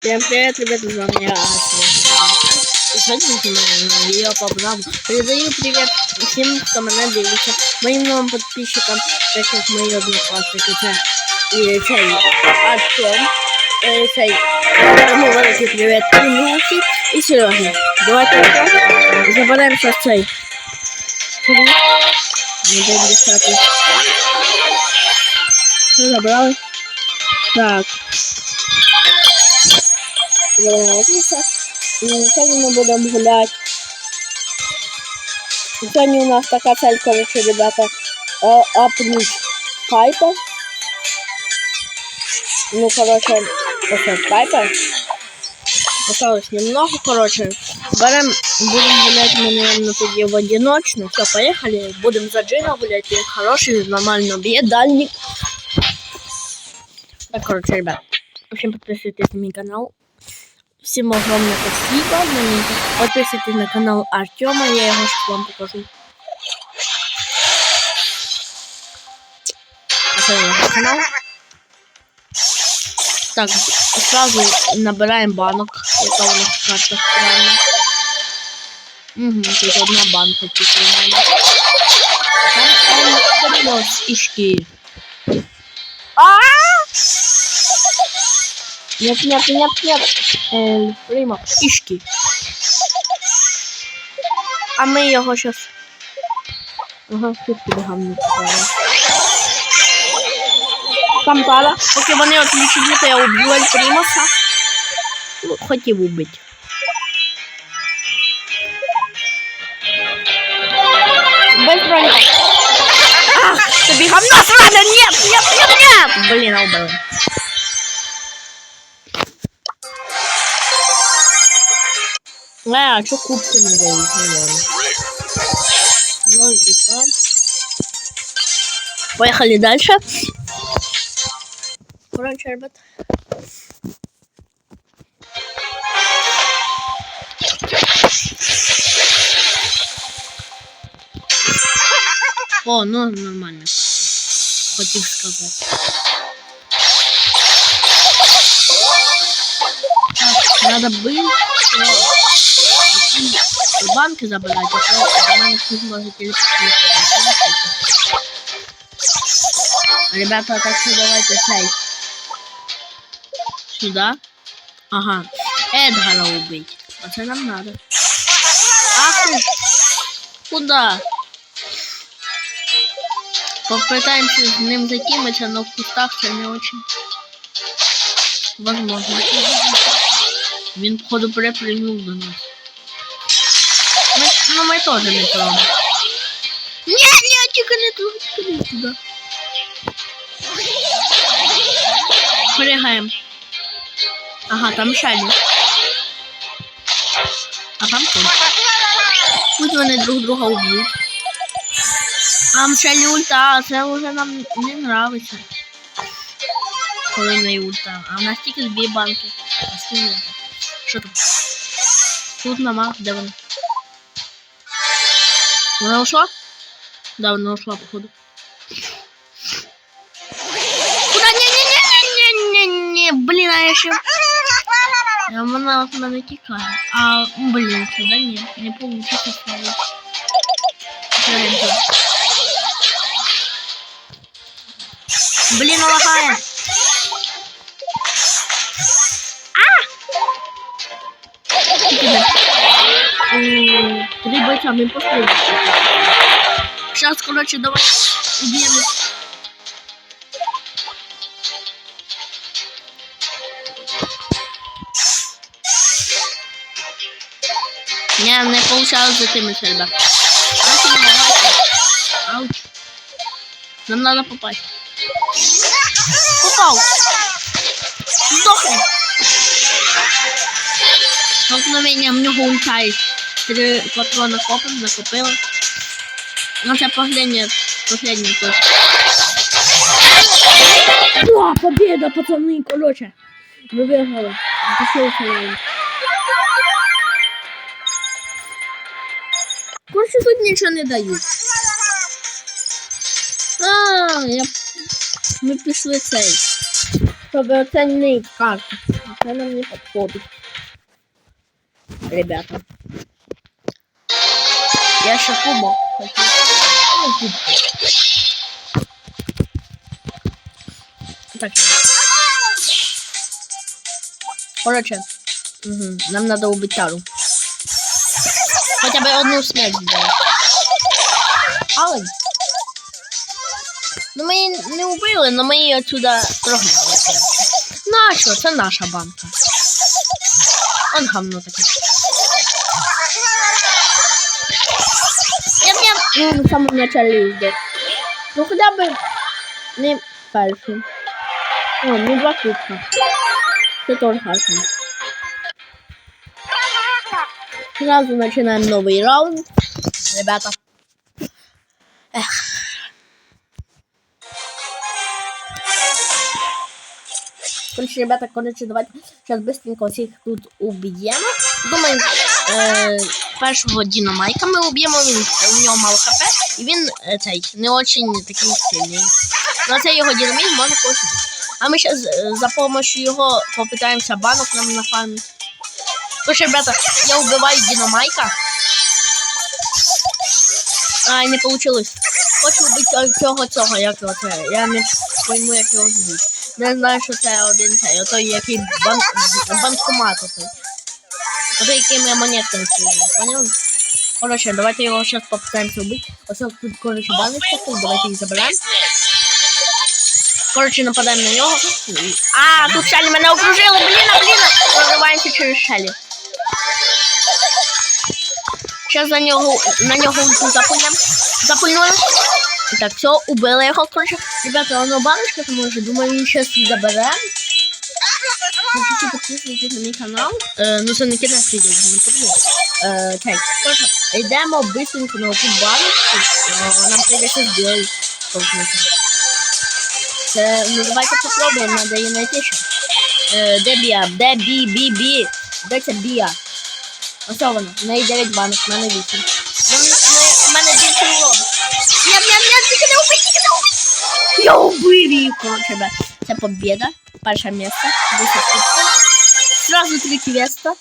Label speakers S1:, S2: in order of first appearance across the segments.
S1: Всем привет, ребята, с вами я. И сегодня снимаем видео по программу. Передаю привет всем, кто меня дивится, моим новым подписчикам, так как мои одноклассники, і цей Артем, е, цей, ну, великий привет, Ілюхі і Сережі. Давайте Артем, заберемо зараз цей. Не дай дістати. Все забрали? Так. Вернулися. Сьогодні ми будемо гуляти. Сьогодні у нас така цель, короче, ребята, э, апнуть Пайпер. Ну, короче, поставь Пайпер. Осталось немного, короче. Берем, будем гулять мы, наверное, тоді в одиночно. Все, поехали. Будем за Джина гулять. Он хороший, нормально бьет, дальник. Так, короче, ребят. В общем, подписывайтесь на мой канал. Всем огромное спасибо. Ну, Подписывайтесь на канал Артема, я его сейчас вам покажу. Это его канал. Так, сразу набираем банок. Это у нас карта странная. Угу, тут одна банка тільки у мене. Там там Нет, нет, нет, нет. Эль Примо. Ішки. А ми його щас. Ага, тут підгамо. Там пара. Поки вони отвічені, то я уб'ю Ель Примоса. Ну, Хотів убити. Без броні. Ах, тобі говно сране! Нет, нет, нет, нет! Блін, а убили. Ha çok kurtum da yani. Звезды Поехали дальше. Короче, ребят. О, ну нормально. Хотел сказать. Так, надо было... банки забирать, а то до мене хтось може телепортувати. Ребята, так что давайте цей. Сюда. Ага. Эдгара убить. А це нам надо. Ах ты! Куда? Попытаемся с ним закинуться, но в кустах це не очень возможно. Він, походу, перепрыгнув до нас. Ну, ми теж не пробуємо. Ні, ні, тільки не туди, тільки не туди. Пригаємо. Ага, там шалі. А там тут. Пусть вони друг друга уб'ють. Там шалі ульта, а це вже нам не нравиться. Коли в ульта. А в нас тільки дві банки. А? Що там? Тут нема, де вона? Вона ушла? Да, вона ушла, походу. Куда? Не-не-не-не-не-не-не, блин, а я еще... Вона от мене тікає. А, блин, туда нет, не получится сразу. Блин, лагає. М, Три бойца, Мы пошли. Сейчас, короче, давай убьем. Не, не получалось за ребят. Давайте, давайте. Ауч. Нам надо попасть. Попал. Сдохни. Столкновення в нього ульта Три патрона копом накопила. Ну це последнє, последнє то. О, победа, пацаны, короче. Мы выиграли. Пошел Короче, тут ничего не дают. А, я... Ми пішли цей. Щоб оцінити карту. Це нам не подходит. Ребята. Я еще кубок хочу. Так. Короче, угу. нам надо убить Тару. Хотя бы одну смерть сделать. Але. Ну ми її не убили, но ми її отсюда прогнали. Нащо? Це наша банка. Он гамно таке. Ну, в самом начале здесь. Ну хотя бы не дальше. О, не два кубка. Это тоже хорошо. Сразу начинаем новый раунд. Ребята. Короче, ребята, короче, давайте сейчас быстренько всіх тут уб'ємо. Думаю, е, першого Дінамайка ми уб'ємо, він у нього мало хп, і він е, цей не очень такий сильний. На це його динаміт може когось убити. А ми зараз за помощью його попитаємося банок нам нафармити. Короче, ребята, я убиваю Динамайка. Ай, не получилось. Хочу вбити цього цього, як його це. Я не пойму, як його звуть. Не знаю, що це один цей, отой який банк, банкомат отой. Отой, який ми монетками стріляємо, поняли? Короче, давайте його зараз попитаємося вбити. Ось тут, короче, баночка, тут давайте їх заберемо. Короче, нападаємо на нього. А, тут шалі мене окружили, блін, блін, прориваємося через шалі. Сейчас за нього, на нього запульнем. Запульнули. Так, все, убили його, короче. Ребята, воно баночка, тому що думаю, він щас її забере. Напишіть, підписуйтесь на мій канал. Е, ну, це не кінець не потрібно. Е, так, короче, йдемо быстренько на цю баночку. Е, нам прийдеться збій. Це, ну, давайте попробуємо, надо її знайти ще. Е, де Бія? Де Бі, Бі, Бі? Де ця Бія? Ось вона, в неї 9 банок, в мене 8. У Я убив її, короче, ребят. Це победа. Перше місце. 10 кубків. Сразу три квеста.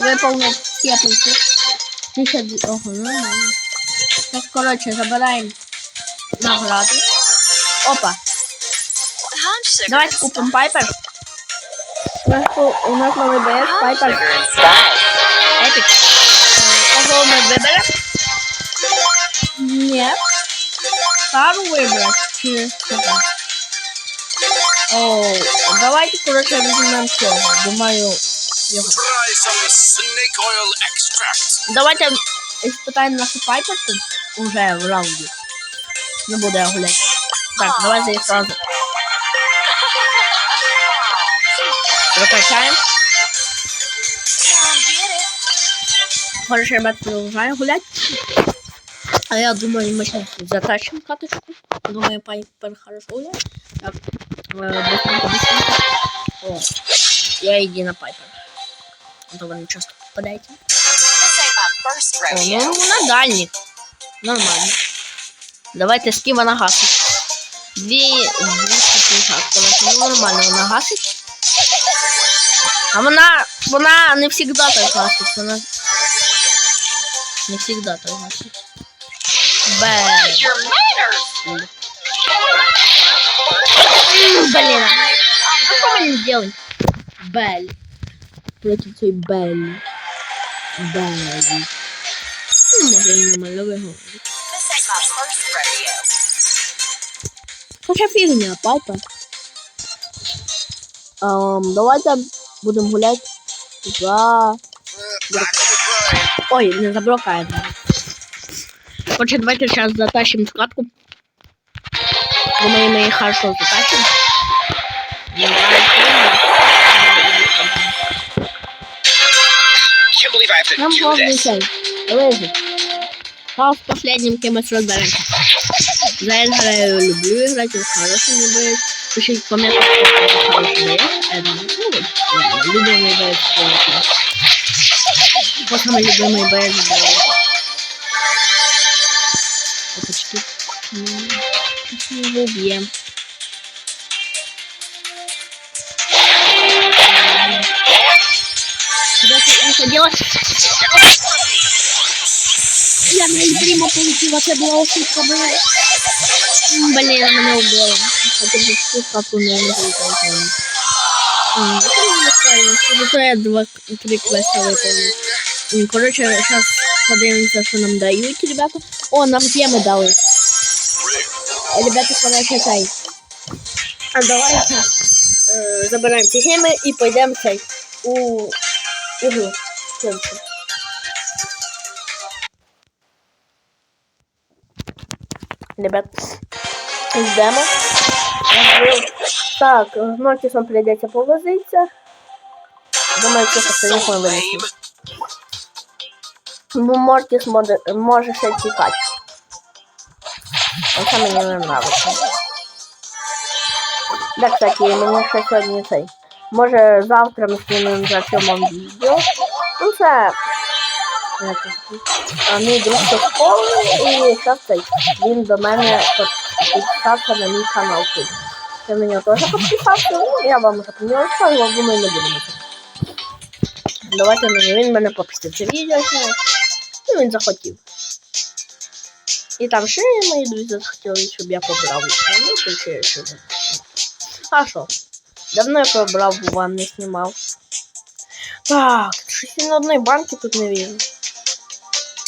S1: Виповнив всі пункти. Тисяча... Ого, нормально. Так, короче, забираємо награду. Опа. Давайте купимо пайпер. У нас, у нас новий БС, пайпер. Е, Кого ми виберемо? Ні. Пару вибрати. Чи кого? О, давайте, коротше, візьмемо цього. Думаю, його. Давайте испытаем нашу пайперку уже в раунді. Не буду я гуляти. Так, давайте їх сразу. Прокачаем. Хорошо, ребят, продолжаем гулять. А я думаю, мы сейчас затащим каточку. Думаю, пайпер хорошо гуляет. Так, э, быстренько, быстренько. О, я иди на пайпер. А то вы не часто попадаете. О, ну на дальник. Нормально. Давайте з ким вона гасить. Дві 250. Короче, ну нормально вона гасить. А вона. Вона не завжди так гасить. Вона. Не завжди так гасить. Блин. А что мне делать? Белли. Против той Белли. Белли. Ну, може, і нормально виговорити. Хоча фігня, папа. Um, давайте будемо гуляти за... Ой, не за блокаємо. Короче, давайте сейчас затащим скатку. Думаю, мы их хорошо затащим.
S2: Can't believe I have to
S1: Нам
S2: do
S1: главный
S2: this.
S1: цель. Лыжи. А с последним кем-то разберемся. За Эдгара я люблю играть, он хороший не боец. Пишите в комментах, кто хороший боец. Эдгар, ну, любимый боец. Вот самый любимый боец Мы его убьем. Что делать? Я на Эльбрима получила, это была ошибка, блядь. Блин, она меня убила. Это же штука, как у меня не будет. Это я два, три квеста выполнил. Короче, сейчас поднимемся, что нам дают, ребята. О, нам темы дали. Ребята, коротше, цей. А давайте е, забираємо ці геми і пойдемо цей у ігру. Сонце. Ребят, ждемо. Так, Нокісом прийдеться повозитися. Думаю, остальних ми винесемо. Бо Мортіс може, може ще. Оце мені не. Да, кстати, мені ще сьогодні цей. Може завтра ми знімемо за цьому відео. Ну це. а, друг зі школи і зараз цей. Він до мене підписався на мій канал. тут. Це мені теж підписався. Ну, я вам вже про нього розказував, думаю, не будемо. Давайте він мене попустив це відео. Ну, він захотів. І там ще мої друзі захотіли, щоб я побрав. Ну, то ще що. А що? Давно я побрав, бо вам не знімав. Так, щось я на одної банки тут не вижу.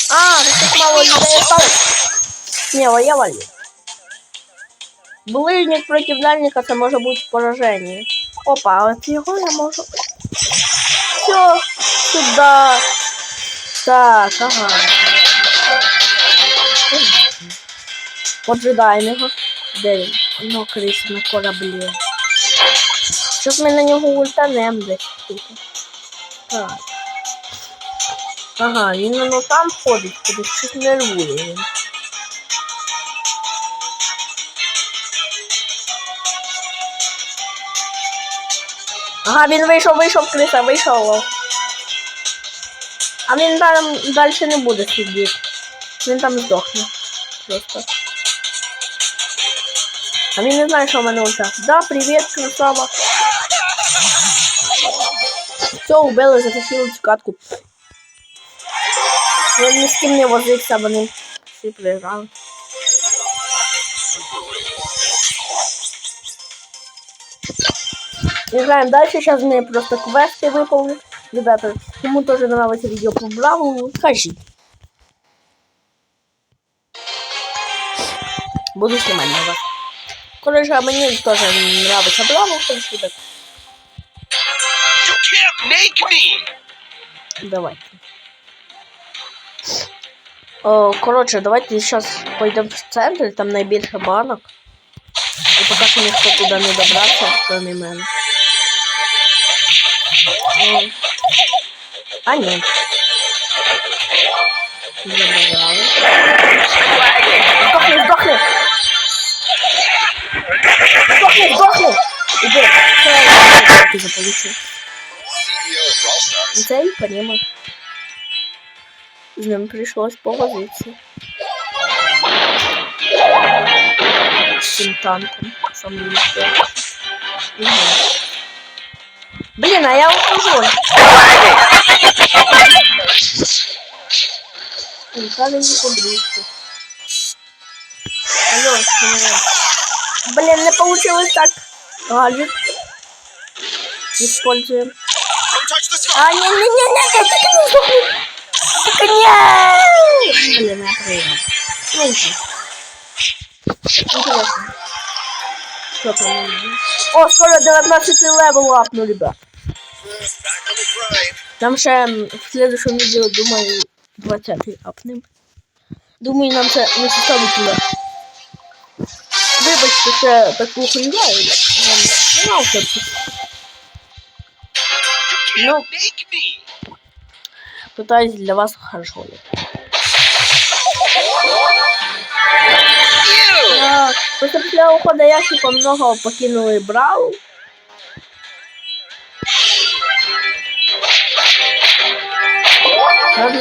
S1: А, тут мало людей осталось. Не, а я валю. Ближник проти дальника це може бути пораження. Опа, а от його я можу. Все, сюда. Так, ага. Поджидаємо його. Де він? Ну, крис на кораблі. Щоб ми на нього ультанем десь тут. Так. Ага, він воно там ходить, куди щось нервує він. Ага, він вийшов, вийшов, криса, вийшов. А він там далі не буде сидіти. Він там здохне. Просто. А не знає, що в мене ульта. Да, привіт, красава. Все, убили, затащили цю катку. Він ні з ким не возився, вони всі проіграли. Играем дальше, сейчас мне просто квесты выполню. Ребята, кому тоже нравится видео по Браву, скажите. Буду снимать на вас. Короче, а мне тоже нравится Браву, так ребят.
S2: You can't make me!
S1: Давайте. О, коротше, давайте сейчас пойдем в центр, там найбільше банок. І поки що ніхто туди не добрався, кроме мене. О. А ні. Забрали. Здохни, здохни! Здохни, здохни! Іди, це я заполучив.
S2: CEO of Brawl Stars.
S1: Це і прямо. З ним прийшлось повозитися. З цим танком. Самим настоящим. Мгм. Блін, а я ухожу. Ніколи не подружку. Алло, привет. Блин, не получилось так. Гаджет. Используем.
S2: Don't touch the sky!
S1: А, не-не-не-не, только не сдохни. Только не. Блин, я проиграл. Ну, ничего. О, скоро 19 левел апну, ребят. Нам ще в следующем видео, думаю, 20 апнем. Думаю, нам це не составить туди. Ще таку No.
S2: can't make me!
S1: Пытаюсь для вас хорошо. Просто після уходу ящика много покинули Брау. Надо.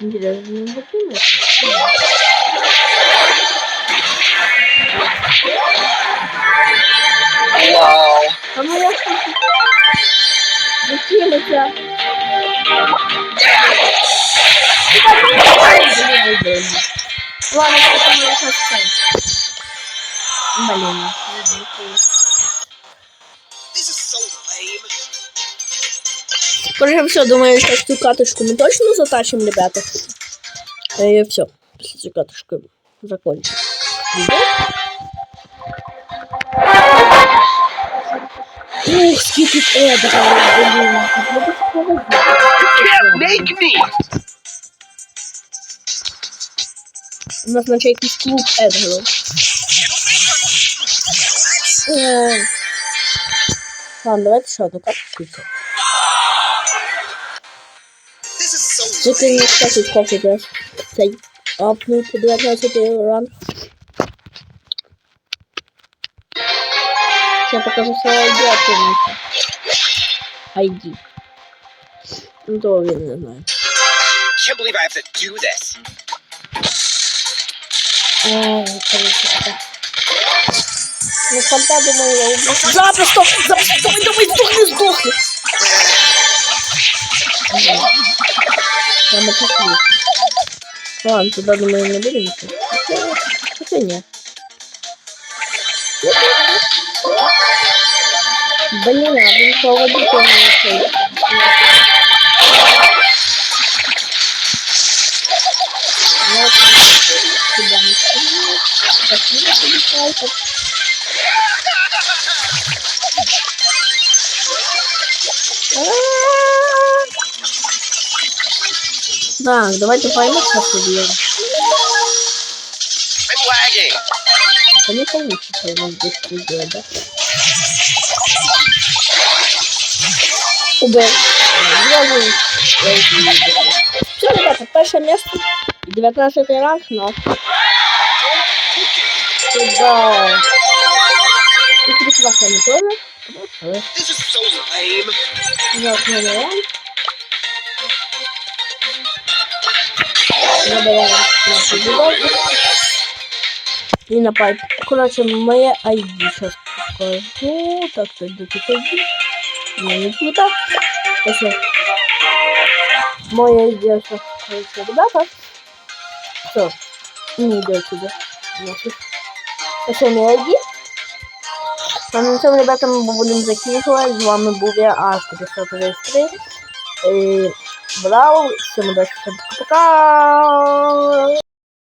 S1: Интересно, не покинуть?
S2: Wow.
S1: А ну я Да. Ладно, это мы сейчас Блин.
S2: So lame.
S1: Короче, все, думаю, сейчас эту каточку мы точно затащим, ребята. И все. С этой каточкой закончим. Сколько это, блин.
S2: Make me.
S1: У нас наче якийсь клуб Едгару. Е. Ладно, давайте ще одну карточку. і все.
S2: This is so
S1: Тільки не скажіть, хочете цей Я покажу своє ID, а помните. ID. Ну, то він не знає.
S2: Can't believe I have to do this.
S1: Ой, короче, так. Ну, фанта, думаю, я убью. Запросто! Запросто! Давай, давай, сдохни, сдохни! Ні. Прямо так лучше. Ладно, туда, думаю, не будем идти. Хотя, хотя нет. Блин, а блин, поводу. Вот, сюда не. Спасибо, полицайка. Так, давайте поймем, как убьем.
S2: I'm lagging.
S1: Да не получится поймать быстро сделать, да? Убер. Все, ребята, перше место. 19 ранг, но... Да. И прекрасно тоже. Хорошо.
S2: This is so lame.
S1: Ранг. Набираем нашу. И на пайп. Короче, моя ID сейчас покажу. Так, так, так, так, так. Не, не туда. Сейчас. Моя ID сейчас, короче, ребята. Все. Не иди отсюда. Ось моя ID. А на цьому, ребята, ми будемо закінчувати. З вами був я, 533. Е, Браво, всім удачі, всім пока!